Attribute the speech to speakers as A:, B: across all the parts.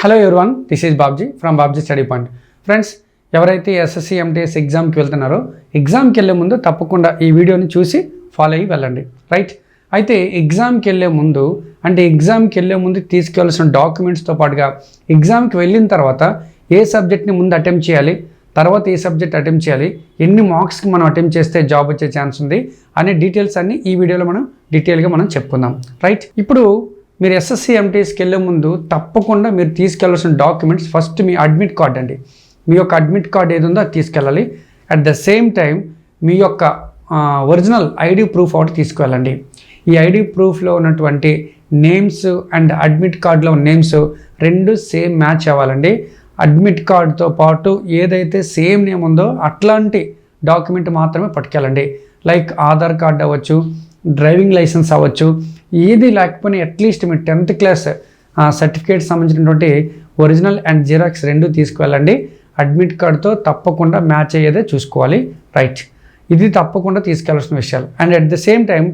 A: Hello everyone this is Babji from Babji study point friends ఎవరైతే SSC MTS ఎగ్జామ్కి వెళ్తున్నారో ఎగ్జామ్కి వెళ్ళే ముందు తప్పకుండా ఈ వీడియోని చూసి ఫాలో అయ్యి వెళ్ళండి. రైట్ అయితే ఎగ్జామ్కి వెళ్ళే ముందు అంటే ఎగ్జామ్కి వెళ్ళే ముందు తీసుకెళ్ళాల్సిన డాక్యుమెంట్స్తో పాటుగా ఎగ్జామ్కి వెళ్ళిన తర్వాత ఏ సబ్జెక్ట్ని ముందు అటెంప్ట్ చేయాలి తర్వాత ఏ సబ్జెక్ట్ అటెంప్ట్ చేయాలి ఎన్ని మార్క్స్కి మనం అటెంప్ట్ చేస్తే జాబ్ వచ్చే ఛాన్స్ ఉంది అనే డీటెయిల్స్ అన్నీ ఈ వీడియోలో మనం డీటెయిల్గా మనం చెప్పుకుందాం. రైట్ ఇప్పుడు మీరు ఎస్ఎస్సి ఎంటీఎస్కి వెళ్ళే ముందు తప్పకుండా మీరు తీసుకెళ్ళాల్సిన డాక్యుమెంట్స్ ఫస్ట్ మీ అడ్మిట్ కార్డ్ అండి. మీ యొక్క అడ్మిట్ కార్డ్ ఏది ఉందో అది తీసుకెళ్ళాలి. అట్ ద సేమ్ టైం మీ యొక్క ఒరిజినల్ ఐడి ప్రూఫ్ ఒకటి తీసుకువెళ్ళండి. ఈ ఐడి ప్రూఫ్లో ఉన్నటువంటి నేమ్స్ అండ్ అడ్మిట్ కార్డులో నేమ్స్ రెండు సేమ్ మ్యాచ్ అవ్వాలండి. అడ్మిట్ కార్డుతో పాటు ఏదైతే సేమ్ నేమ్ ఉందో అట్లాంటి డాక్యుమెంట్ మాత్రమే పట్టుకెళ్ళండి. లైక్ ఆధార్ కార్డ్ అవ్వచ్చు డ్రైవింగ్ లైసెన్స్ అవ్వచ్చు. ఏది లేకపోయినా అట్లీస్ట్ మీ టెన్త్ క్లాస్ సర్టిఫికేట్ సంబంధించినటువంటి ఒరిజినల్ అండ్ జిరాక్స్ రెండు తీసుకువెళ్ళండి. అడ్మిట్ కార్డ్తో తప్పకుండా మ్యాచ్ అయ్యేదే చూసుకోవాలి. రైట్ ఇది తప్పకుండా తీసుకెళ్ళాల్సిన విషయాలు. And at the same time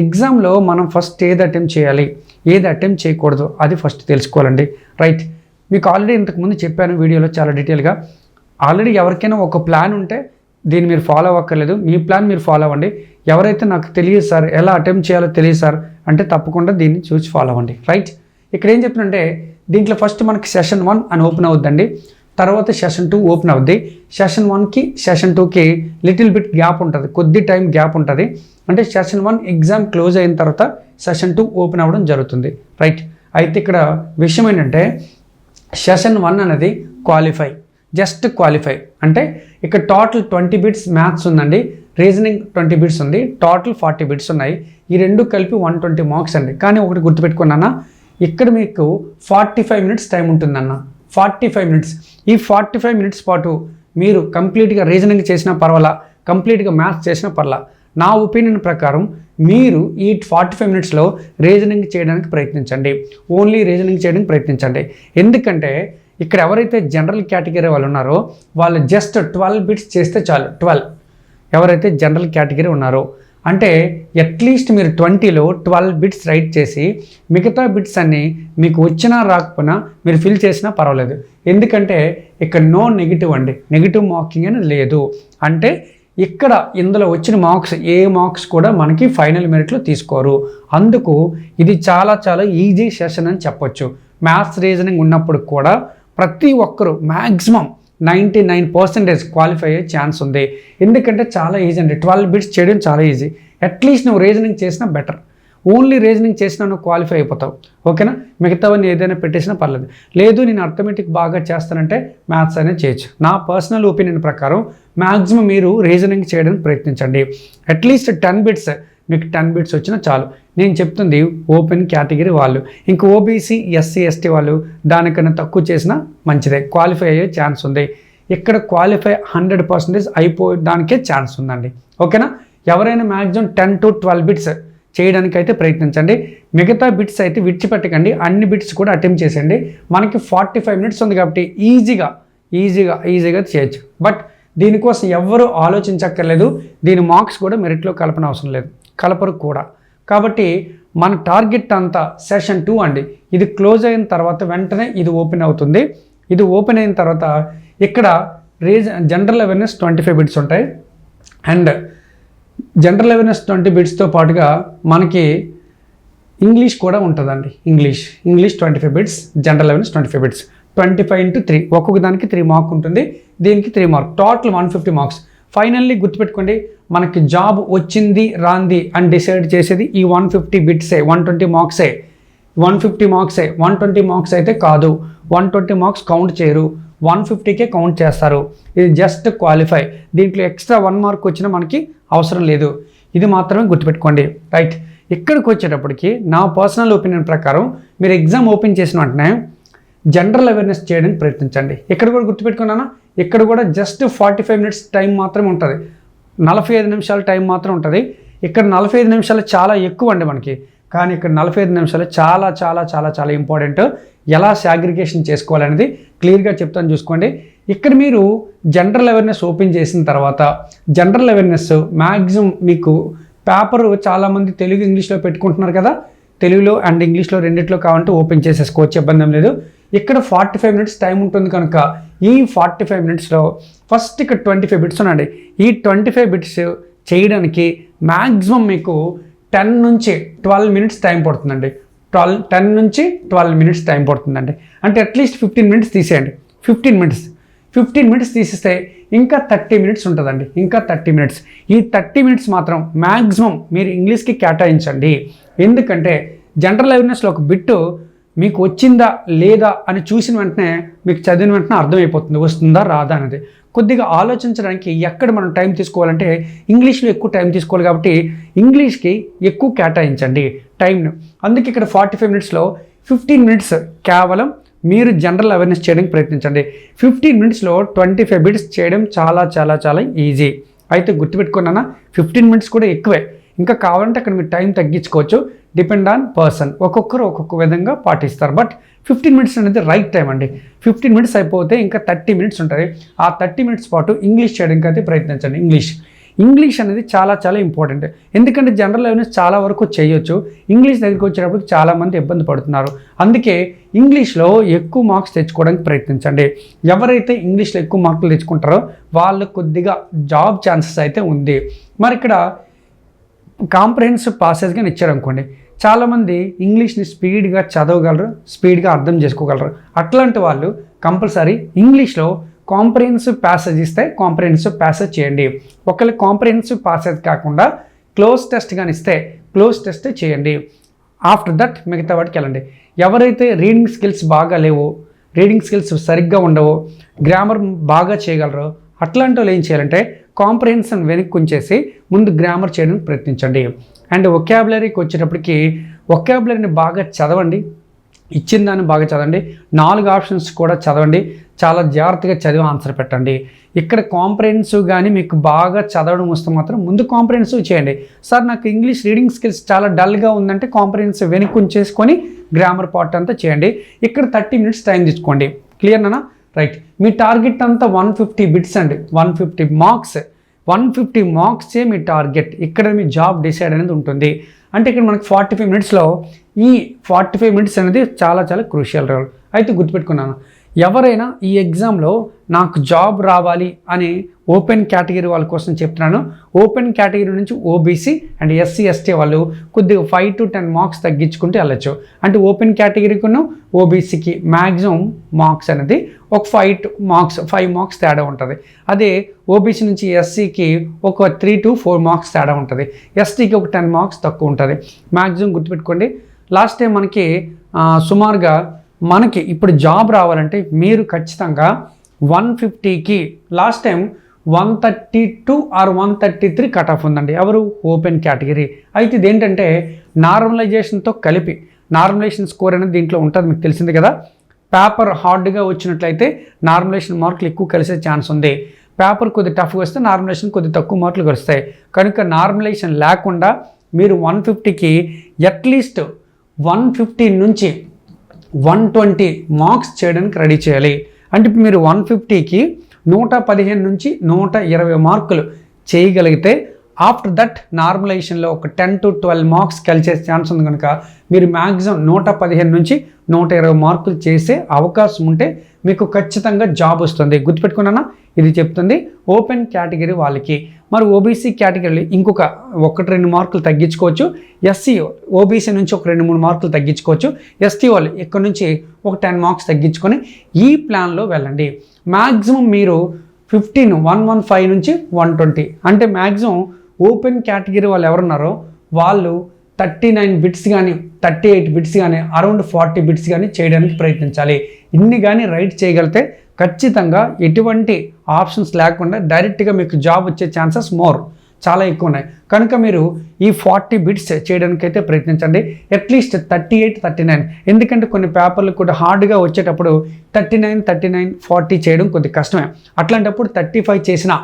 A: ఎగ్జామ్లో మనం ఫస్ట్ ఏది అటెంప్ట్ చేయాలి? ఏది అటెంప్ట్ చేయకూడదు? అది ఫస్ట్ తెలుసుకోవాలండి. రైట్ మీకు ఆల్రెడీ ఇంతకుముందు చెప్పాను వీడియోలో చాలా డీటెయిల్గా ఆల్రెడీ ఎవరికైనా ఒక ప్లాన్ ఉంటే దీన్ని మీరు ఫాలో అవ్వక్కర్లేదు మీ ప్లాన్ మీరు ఫాలో అవ్వండి. ఎవరైతే నాకు తెలియదు సార్ ఎలా అటెంప్ట్ చేయాలో తెలియదు సార్ అంటే తప్పకుండా దీన్ని చూసి ఫాలో అవ్వండి. రైట్ ఇక్కడ ఏం చెప్పినంటే దీంట్లో ఫస్ట్ మనకి సెషన్ వన్ అని ఓపెన్ అవుద్దండి. తర్వాత సెషన్ టూ ఓపెన్ అవుద్ది. సెషన్ వన్కి సెషన్ టూకి లిటిల్ బిట్ గ్యాప్ ఉంటుంది. కొద్ది టైం గ్యాప్ ఉంటుంది. అంటే సెషన్ వన్ ఎగ్జామ్ క్లోజ్ అయిన తర్వాత సెషన్ టూ ఓపెన్ అవ్వడం జరుగుతుంది. రైట్ అయితే ఇక్కడ విషయం ఏంటంటే సెషన్ వన్ అనేది క్వాలిఫై జస్ట్ క్వాలిఫై. అంటే ఇక్కడ టోటల్ ట్వంటీ బిట్స్ మ్యాథ్స్ ఉందండి. రీజనింగ్ ట్వంటీ బిట్స్ ఉంది. టోటల్ ఫార్టీ బిట్స్ ఉన్నాయి. ఈ రెండు కలిపి వన్ ట్వంటీ మార్క్స్ అండి. కానీ ఒకటి గుర్తుపెట్టుకున్నానా ఇక్కడ మీకు ఫార్టీ ఫైవ్ మినిట్స్ టైం ఉంటుందన్న ఫార్టీ ఫైవ్ మినిట్స్. ఈ ఫార్టీ ఫైవ్ మినిట్స్ పాటు మీరు కంప్లీట్గా రీజనింగ్ చేసినా పర్వాలా? కంప్లీట్గా మ్యాథ్స్ చేసినా పర్లా నా ఒపీనియన్ ప్రకారం మీరు ఈ ఫార్టీ ఫైవ్ మినిట్స్లో రీజనింగ్ చేయడానికి ప్రయత్నించండి. ఓన్లీ రీజనింగ్ చేయడానికి ప్రయత్నించండి. ఎందుకంటే ఇక్కడ ఎవరైతే జనరల్ కేటగిరీ వాళ్ళు ఉన్నారో వాళ్ళు జస్ట్ ట్వెల్వ్ బిట్స్ చేస్తే చాలు. ట్వెల్వ్. ఎవరైతే జనరల్ కేటగిరీ ఉన్నారో. అంటే అట్లీస్ట్ మీరు ట్వంటీలో ట్వెల్వ్ బిట్స్ రైట్ చేసి మిగతా బిట్స్ అన్నీ మీకు వచ్చినా రాకపోయినా మీరు ఫిల్ చేసినా పర్వాలేదు. ఎందుకంటే ఇక్కడ నో నెగిటివ్ అండి. నెగిటివ్ మార్కింగ్ అని లేదు. అంటే ఇక్కడ ఇందులో వచ్చిన మార్క్స్ ఏ మార్క్స్ కూడా మనకి ఫైనల్ మెరిట్లో తీసుకోరు. అందుకు ఇది చాలా చాలా ఈజీ సెషన్ అని చెప్పొచ్చు. మ్యాథ్స్ రీజనింగ్ ఉన్నప్పుడు కూడా ప్రతి ఒక్కరూ maximum ninety nine percentage qualify అయ్యే ఛాన్స్ ఉంది. ఎందుకంటే చాలా ఈజీ అండి. ట్వెల్వ్ బిట్స్ చేయడం చాలా ఈజీ అట్లీస్ట్ నువ్వు రీజనింగ్ చేసినా బెటర్ ఓన్లీ రీజనింగ్ చేసినా నువ్వు క్వాలిఫై అయిపోతావు. ఓకేనా మిగతావన్నీ ఏదైనా పెట్టేసినా పర్లేదు. లేదు నేను అర్థమెటిక్ బాగా చేస్తానంటే మ్యాథ్స్ అనేది చేయొచ్చు. నా పర్సనల్ ఒపీనియన్ ప్రకారం మ్యాక్సిమం మీరు రీజనింగ్ చేయడానికి ప్రయత్నించండి. అట్లీస్ట్ టెన్ బిట్స్ మీకు టెన్ బిట్స్ వచ్చినా చాలు. నేను చెప్తుంది ఓపెన్ కేటగిరీ వాళ్ళు. ఇంక ఓబీసీ ఎస్సీ ఎస్టీ వాళ్ళు దానికన్నా తక్కువ చేసినా మంచిదే. క్వాలిఫై అయ్యే ఛాన్స్ ఉంది. ఇక్కడ క్వాలిఫై హండ్రెడ్ పర్సెంటేజ్ అయిపోవడానికే ఛాన్స్ ఉందండి. ఓకేనా? ఎవరైనా maximum ten to twelve bits చేయడానికి అయితే ప్రయత్నించండి. మిగతా బిట్స్ అయితే విడిచిపెట్టకండి. అన్ని బిట్స్ కూడా అటెంప్ట్ చేసేయండి. మనకి ఫార్టీ ఫైవ్ మినిట్స్ ఉంది కాబట్టి ఈజీగా ఈజీగా ఈజీగా చేయొచ్చు. బట్ దీనికోసం ఎవరు ఆలోచించక్కర్లేదు. దీని మార్క్స్ కూడా మెరిట్లో కలపన అవసరం లేదు. కలపరు కూడా. కాబట్టి మన టార్గెట్ అంతా సెషన్ టూ అండి. ఇది క్లోజ్ అయిన తర్వాత వెంటనే ఇది ఓపెన్ అవుతుంది. ఇది ఓపెన్ అయిన తర్వాత ఇక్కడ రీజ general awareness twenty five bits ఉంటాయి. అండ్ జనరల్ అవేర్నెస్ ట్వంటీ బిట్స్తో పాటుగా మనకి ఇంగ్లీష్ కూడా ఉంటుందండి. English English twenty five bits general awareness twenty five bits. Twenty five into three ఒక్కొక్క దానికి త్రీ మార్క్ ఉంటుంది. దీనికి three mark total one fifty marks. Finally గుర్తుపెట్టుకోండి మనకి జాబ్ వచ్చింది రాంది అని డిసైడ్ చేసేది ఈ వన్ ఫిఫ్టీ బిట్సే వన్ ట్వంటీ మార్క్సే వన్ ఫిఫ్టీ మార్క్సే వన్ ట్వంటీ మార్క్స్ అయితే కాదు. వన్ ట్వంటీ మార్క్స్ కౌంట్ చేయరు. వన్ ఫిఫ్టీకే కౌంట్ చేస్తారు. ఇది జస్ట్ క్వాలిఫై దీంట్లో ఎక్స్ట్రా వన్ మార్క్ వచ్చినా మనకి అవసరం లేదు. ఇది మాత్రమే గుర్తుపెట్టుకోండి. రైట్ ఇక్కడికి వచ్చేటప్పటికి నా పర్సనల్ ఒపీనియన్ ప్రకారం మీరు ఎగ్జామ్ ఓపెన్ చేసిన వెంటనే జనరల్ అవేర్నెస్ చేయడానికి ప్రయత్నించండి. ఇక్కడ కూడా గుర్తుపెట్టుకున్నానా? ఇక్కడ కూడా just forty five minutes time మాత్రమే ఉంటుంది. నలభై ఐదు నిమిషాల టైం మాత్రం ఉంటుంది. ఇక్కడ నలభై ఐదు నిమిషాలు చాలా ఎక్కువ అండి మనకి. కానీ ఇక్కడ నలభై ఐదు నిమిషాలు చాలా చాలా చాలా చాలా ఇంపార్టెంట్. ఎలా సాగ్రిగేషన్ చేసుకోవాలనేది క్లియర్గా చెప్తాను చూసుకోండి. ఇక్కడ మీరు జనరల్ అవేర్నెస్ ఓపెన్ చేసిన తర్వాత జనరల్ అవేర్నెస్ మ్యాక్సిమం మీకు పేపర్ చాలామంది తెలుగు ఇంగ్లీష్లో పెట్టుకుంటున్నారు కదా. తెలుగులో అండ్ ఇంగ్లీష్లో రెండిట్లో కావాలంటే ఓపెన్ చేసేసుకోవచ్చు ఇబ్బంది లేదు. ఇక్కడ ఫార్టీ ఫైవ్ మినిట్స్ టైం ఉంటుంది కనుక ఈ ఫార్టీ ఫైవ్ మినిట్స్లో ఫస్ట్ ఇక్కడ ట్వంటీ ఫైవ్ బిట్స్ ఉన్నాయండి. ఈ ట్వంటీ ఫైవ్ బిట్స్ చేయడానికి మ్యాక్సిమం మీకు టెన్ నుంచి ట్వెల్వ్ మినిట్స్ టైం పడుతుందండి. ట్వెల్వ్ టెన్ నుంచి ట్వెల్వ్ మినిట్స్ టైం పడుతుందండి. అంటే అట్లీస్ట్ ఫిఫ్టీన్ మినిట్స్ తీసేయండి. ఫిఫ్టీన్ మినిట్స్ ఫిఫ్టీన్ మినిట్స్ తీసేస్తే ఇంకా థర్టీ మినిట్స్ ఉంటుందండి. ఇంకా థర్టీ మినిట్స్ ఈ థర్టీ మినిట్స్ మాత్రం మ్యాక్సిమం మీరు ఇంగ్లీష్కి కేటాయించండి. ఎందుకంటే జనరల్ అవేర్నెస్లో ఒక బిట్టు మీకు వచ్చిందా లేదా అని చూసిన వెంటనే మీకు చదివిన వెంటనే అర్థమైపోతుంది వస్తుందా రాదా అనేది కొద్దిగా ఆలోచించడానికి ఎక్కడ మనం టైం తీసుకోవాలంటే ఇంగ్లీష్లో ఎక్కువ టైం తీసుకోవాలి కాబట్టి ఇంగ్లీష్కి ఎక్కువ కేటాయించండి టైంను. అందుకే ఇక్కడ ఫార్టీ ఫైవ్ మినిట్స్లో ఫిఫ్టీన్ మినిట్స్ కేవలం మీరు జనరల్ అవేర్నెస్ చేయడానికి ప్రయత్నించండి. ఫిఫ్టీన్ మినిట్స్లో ట్వంటీ ఫైవ్ బిట్స్ చేయడం చాలా చాలా చాలా ఈజీ. అయితే గుర్తుపెట్టుకున్నానా ఫిఫ్టీన్ మినిట్స్ కూడా ఎక్కువే. ఇంకా కావాలంటే అక్కడ మీరు టైం తగ్గించుకోవచ్చు. Depend on person. ఒక్కొక్కరు ఒక్కొక్క విధంగా పాటిస్తారు. బట్ ఫిఫ్టీన్ మినిట్స్ అనేది రైట్ టైం అండి. ఫిఫ్టీన్ మినిట్స్ అయిపోతే ఇంకా థర్టీ మినిట్స్ ఉంటుంది ఆ థర్టీ మినిట్స్ పాటు ఇంగ్లీష్ చేయడానికి అయితే ప్రయత్నించండి. ఇంగ్లీష్. ఇంగ్లీష్ అనేది చాలా చాలా ఇంపార్టెంట్. ఎందుకంటే జనరల్ అవేర్నెస్ చాలా వరకు చేయొచ్చు. ఇంగ్లీష్ దగ్గరికి వచ్చేటప్పుడు చాలామంది ఇబ్బంది పడుతున్నారు. అందుకే ఇంగ్లీష్లో ఎక్కువ మార్క్స్ తెచ్చుకోవడానికి ప్రయత్నించండి. ఎవరైతే ఇంగ్లీష్లో ఎక్కువ మార్కులు తెచ్చుకుంటారో వాళ్ళు కొద్దిగా జాబ్ ఛాన్సెస్ అయితే ఉంది. మరి ఇక్కడ కాంప్రహెన్సివ్ పాసెస్గా ఇచ్చారనుకోండి. చాలామంది ఇంగ్లీష్ని స్పీడ్గా చదవగలరు స్పీడ్గా అర్థం చేసుకోగలరు. అట్లాంటి వాళ్ళు కంపల్సరీ ఇంగ్లీష్లో కాంప్రహెన్సివ్ ప్యాసేజ్ ఇస్తే కాంప్రహెన్సివ్ ప్యాసేజ్ చేయండి. ఒకవేళ కాంప్రహెన్సివ్ ప్యాసేజ్ కాకుండా క్లోజ్ టెస్ట్ కానీ ఇస్తే క్లోజ్ టెస్ట్ చేయండి. ఆఫ్టర్ దట్ మిగతా వాటికి వెళ్ళండి. ఎవరైతే రీడింగ్ స్కిల్స్ బాగా లేవో రీడింగ్ స్కిల్స్ సరిగ్గా ఉండవో గ్రామర్ బాగా చేయగలరో అట్లాంటి వాళ్ళు ఏం చేయాలంటే కాంప్రహెన్షన్ వెనక్కి ఉంచేసి ముందు గ్రామర్ చేయడానికి ప్రయత్నించండి. అండ్ ఒకాబులరీకి వచ్చేటప్పటికి ఒకాబులరీని బాగా చదవండి. ఇచ్చిన దాన్ని బాగా చదవండి. నాలుగు ఆప్షన్స్ కూడా చదవండి. చాలా జాగ్రత్తగా చదివి ఆన్సర్ పెట్టండి. ఇక్కడ కాంప్రహెన్సివ్ కానీ మీకు బాగా చదవడం వస్తే మాత్రం ముందు కాంప్రహెన్సివ్ చేయండి. సార్ నాకు ఇంగ్లీష్ రీడింగ్ స్కిల్స్ చాలా డల్గా ఉందంటే కాంప్రహెన్సివ్ వెనక్కి ఉంచేసుకొని గ్రామర్ పార్ట్ అంతా చేయండి. ఇక్కడ థర్టీ మినిట్స్ టైం తీసుకోండి. క్లియర్నా రైట్ మీ టార్గెట్ అంతా వన్ ఫిఫ్టీ బిట్స్ అండి. One fifty marks one fifty మార్క్సే మీ టార్గెట్ ఇక్కడ మీ జాబ్ డిసైడ్ అనేది ఉంటుంది. అంటే ఇక్కడ మనకి ఫార్టీ ఫైవ్ మినిట్స్లో ఈ ఫార్టీ ఫైవ్ మినిట్స్ అనేది చాలా చాలా క్రూషియల్ రోల్ అయితే గుర్తుపెట్టుకున్నాను. ఎవరైనా ఈ ఎగ్జామ్లో నాకు జాబ్ రావాలి అని ఓపెన్ కేటగిరీ వాళ్ళ కోసం చెప్తున్నాను. ఓపెన్ కేటగిరీ నుంచి ఓబీసీ అండ్ ఎస్సీ ఎస్టీ వాళ్ళు కొద్దిగా ఫైవ్ టు టెన్ మార్క్స్ తగ్గించుకుంటూ వెళ్ళచ్చు. అంటే ఓపెన్ కేటగిరీకును ఓబీసీకి మ్యాక్సిమం మార్క్స్ అనేది ఒక five to marks five marks తేడా ఉంటుంది. అదే ఓబీసీ నుంచి ఎస్సీకి ఒక త్రీ టు ఫోర్ మార్క్స్ తేడా ఉంటుంది. ఎస్టీకి ఒక టెన్ మార్క్స్ తక్కువ ఉంటుంది. మ్యాక్సిమం గుర్తుపెట్టుకోండి. లాస్ట్ టైం మనకి సుమారుగా మనకి ఇప్పుడు జాబ్ రావాలంటే మీరు ఖచ్చితంగా వన్ ఫిఫ్టీకి last time one thirty two or one thirty three cut off ఉందండి. ఎవరు? ఓపెన్ కేటగిరీ అయితే ఇదేంటంటే నార్మలైజేషన్తో కలిపి నార్మలైజేషన్ స్కోర్ అనేది దీంట్లో ఉంటుంది మీకు తెలిసింది కదా? పేపర్ హార్డ్గా వచ్చినట్లయితే నార్మలైజేషన్ మార్కులు ఎక్కువ కలిసే ఛాన్స్ ఉంది. పేపర్ కొద్ది టఫ్గా వస్తే నార్మలైజేషన్ కొద్ది తక్కువ మార్కులు కలుస్తాయి. కనుక నార్మలైజేషన్ లేకుండా మీరు వన్ ఫిఫ్టీకి అట్లీస్ట్ వన్ ఫిఫ్టీ నుంచి వన్ ట్వంటీ మార్క్స్ చేయడానికి రెడీ చేయాలి. అంటే మీరు వన్ ఫిఫ్టీకి నూట పదిహేను నుంచి నూట ఇరవై మార్కులు చేయగలిగితే ఆఫ్టర్ దట్ నార్మలైజేషన్లో ఒక టెన్ టు ట్వెల్వ్ మార్క్స్ కలిసే ఛాన్స్ ఉంది కనుక మీరు మ్యాక్సిమం నూట పదిహేను నుంచి నూట ఇరవై మార్కులు చేసే అవకాశం ఉంటే మీకు ఖచ్చితంగా జాబ్ వస్తుంది. గుర్తుపెట్టుకున్నానా? ఇది చెప్తుంది ఓపెన్ కేటగిరీ వాళ్ళకి. మరి ఓబీసీ కేటగిరీలో ఇంకొక ఒకటి రెండు మార్కులు తగ్గించుకోవచ్చు. ఎస్సీ ఓబీసీ నుంచి ఒక రెండు మూడు మార్కులు తగ్గించుకోవచ్చు. ఎస్టీ వాళ్ళు ఇక్కడ నుంచి ఒక టెన్ మార్క్స్ తగ్గించుకొని ఈ ప్లాన్లో వెళ్ళండి. మ్యాక్సిమం మీరు ఫిఫ్టీన్ వన్ వన్ ఫైవ్ నుంచి వన్ ట్వంటీ అంటే మ్యాక్సిమం ఓపెన్ కేటగిరీ వాళ్ళు ఎవరున్నారో వాళ్ళు థర్టీ నైన్ బిట్స్ కానీ థర్టీ ఎయిట్ బిట్స్ కానీ అరౌండ్ ఫార్టీ బిట్స్ కానీ చేయడానికి ప్రయత్నించాలి. ఇన్ని కానీ రైట్ చేయగలిగితే ఖచ్చితంగా ఎటువంటి ఆప్షన్స్ లేకుండా డైరెక్ట్గా మీకు జాబ్ వచ్చే ఛాన్సెస్ మోర్ చాలా ఎక్కువ ఉన్నాయి. కనుక మీరు ఈ ఫార్టీ బిట్స్ చేయడానికైతే ప్రయత్నించండి. At least thirty eight thirty nine. ఎందుకంటే కొన్ని పేపర్లు కూడా హార్డ్గా వచ్చేటప్పుడు thirty nine thirty nine forty చేయడం కొద్ది కష్టమే. అట్లాంటప్పుడు థర్టీ ఫైవ్ చేసిన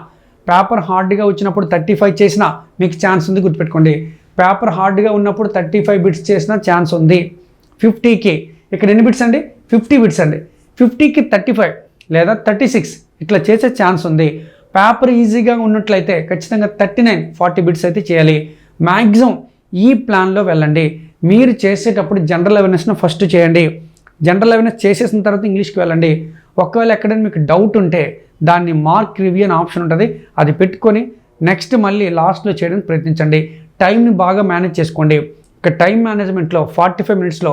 A: పేపర్ హార్డ్గా వచ్చినప్పుడు థర్టీ ఫైవ్ చేసినా మీకు ఛాన్స్ ఉంది గుర్తుపెట్టుకోండి. పేపర్ హార్డ్గా ఉన్నప్పుడు థర్టీ ఫైవ్ బిట్స్ చేసిన ఛాన్స్ ఉంది. ఫిఫ్టీకి ఇక్కడ ఎన్ని బిట్స్ అండి? ఫిఫ్టీ బిట్స్ అండి. ఫిఫ్టీకి థర్టీ ఫైవ్ లేదా థర్టీ సిక్స్ ఇట్లా చేసే ఛాన్స్ ఉంది. పేపర్ ఈజీగా ఉన్నట్లయితే ఖచ్చితంగా థర్టీ నైన్ ఫార్టీ బిట్స్ అయితే చేయాలి. మ్యాక్సిమం ఈ ప్లాన్లో వెళ్ళండి. మీరు చేసేటప్పుడు జనరల్ అవేర్నెస్ను ఫస్ట్ చేయండి. జనరల్ అవేర్నెస్ చేసేసిన తర్వాత ఇంగ్లీష్కి వెళ్ళండి. ఒకవేళ ఎక్కడైనా మీకు డౌట్ ఉంటే దాన్ని మార్క్ రివ్యూ అనే ఆప్షన్ ఉంటుంది. అది పెట్టుకొని నెక్స్ట్ మళ్ళీ లాస్ట్లో చేయడానికి ప్రయత్నించండి. టైంని బాగా మేనేజ్ చేసుకోండి. ఇక టైం మేనేజ్మెంట్లో ఫార్టీ ఫైవ్ మినిట్స్లో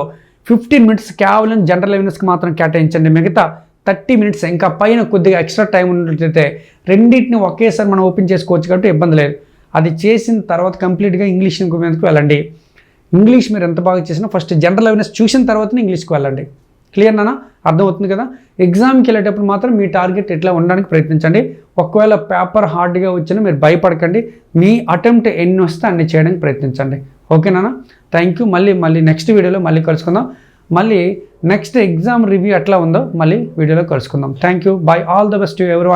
A: ఫిఫ్టీన్ మినిట్స్ కేవలం జనరల్ అవేర్నెస్కి మాత్రం కేటాయించండి. మిగతా థర్టీ మినిట్స్ ఇంకా పైన కొద్దిగా ఎక్స్ట్రా టైం ఉన్నట్లయితే రెండింటిని ఒకేసారి మనం ఓపెన్ చేసుకోవచ్చు కాబట్టి ఇబ్బంది లేదు. అది చేసిన తర్వాత కంప్లీట్గా ఇంగ్లీష్ మీదకి వెళ్ళండి. ఇంగ్లీష్ మీరు ఎంత బాగా చేసినా ఫస్ట్ జనరల్ అవేర్నెస్ చూసిన తర్వాతనే ఇంగ్లీష్కి వెళ్ళండి. క్లియర్ నానా అర్థమవుతుంది కదా? ఎగ్జామ్కి వెళ్ళేటప్పుడు మాత్రం మీ టార్గెట్ ఎట్లా ఉండడానికి ప్రయత్నించండి. ఒకవేళ పేపర్ హార్డ్గా వచ్చినా మీరు భయపడకండి. మీ అటెంప్ట్ ఎన్ని వస్తే అన్ని చేయడానికి ప్రయత్నించండి. ఓకేనా థ్యాంక్ యూ మళ్ళీ మళ్ళీ నెక్స్ట్ వీడియోలో మళ్ళీ కలుసుకుందాం. మళ్ళీ నెక్స్ట్ ఎగ్జామ్ రివ్యూ ఎట్లా ఉందో మళ్ళీ వీడియోలో కలుసుకుందాం. Thank you bye all the best you ఎవరి